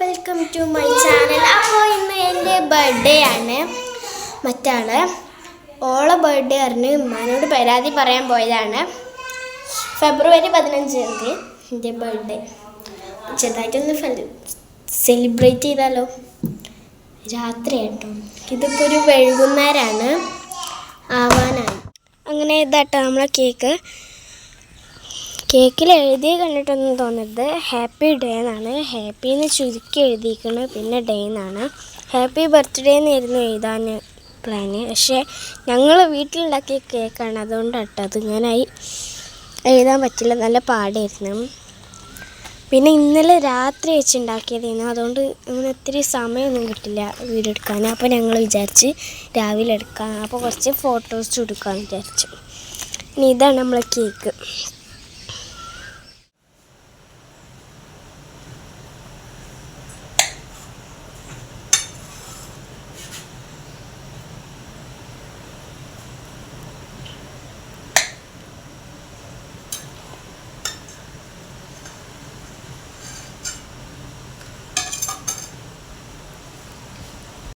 Welcome to my channel അപ്പോൾ ഇന്ന് എന്റെ ബർത്ത്ഡേ ആണ്. മറ്റാൾ ഓളെ ബർത്ത്ഡേ അറിഞ്ഞ് ഉമ്മാനോട് പരാതി പറയാൻ പോയതാണ്. ഫെബ്രുവരി പതിനഞ്ചാം തീയതി എന്റെ ബർത്ത്ഡേ ചെറുതായിട്ടൊന്ന് സെലിബ്രേറ്റ് ചെയ്താലോ? രാത്രി കേട്ടോ ഇതിപ്പോൾ ഒരു വൈകുന്നേരമാണ് ആവാനാണ് അങ്ങനെ ഇതാട്ടോ നമ്മളെ കേക്ക് കേക്കിൽ എഴുതി കണ്ടിട്ടൊന്നും തോന്നരുത്. ഹാപ്പി ഡേ എന്നാണ്. ഹാപ്പി എന്ന് ചുരുക്കി എഴുതിയിരിക്കുന്നത് പിന്നെ ഡേ എന്നാണ്. ഹാപ്പി ബർത്ത്ഡേ എന്നായിരുന്നു എഴുതാൻ പ്ലാന് പക്ഷേ ഞങ്ങൾ വീട്ടിലുണ്ടാക്കിയ കേക്കാണ്. അതുകൊണ്ട് കേട്ടോ അതിങ്ങനായി എഴുതാൻ പറ്റില്ല. നല്ല പാടായിരുന്നു. പിന്നെ ഇന്നലെ രാത്രി വെച്ചുണ്ടാക്കിയതായിരുന്നു അതുകൊണ്ട് അങ്ങനെ ഒത്തിരി സമയമൊന്നും കിട്ടില്ല വീഡിയോ എടുക്കാൻ. അപ്പോൾ ഞങ്ങൾ വിചാരിച്ച് രാവിലെ എടുക്കാം. അപ്പോൾ കുറച്ച് ഫോട്ടോസ് എടുക്കാമെന്ന് വിചാരിച്ചു. ഇനി ഇതാണ് നമ്മളെ കേക്ക്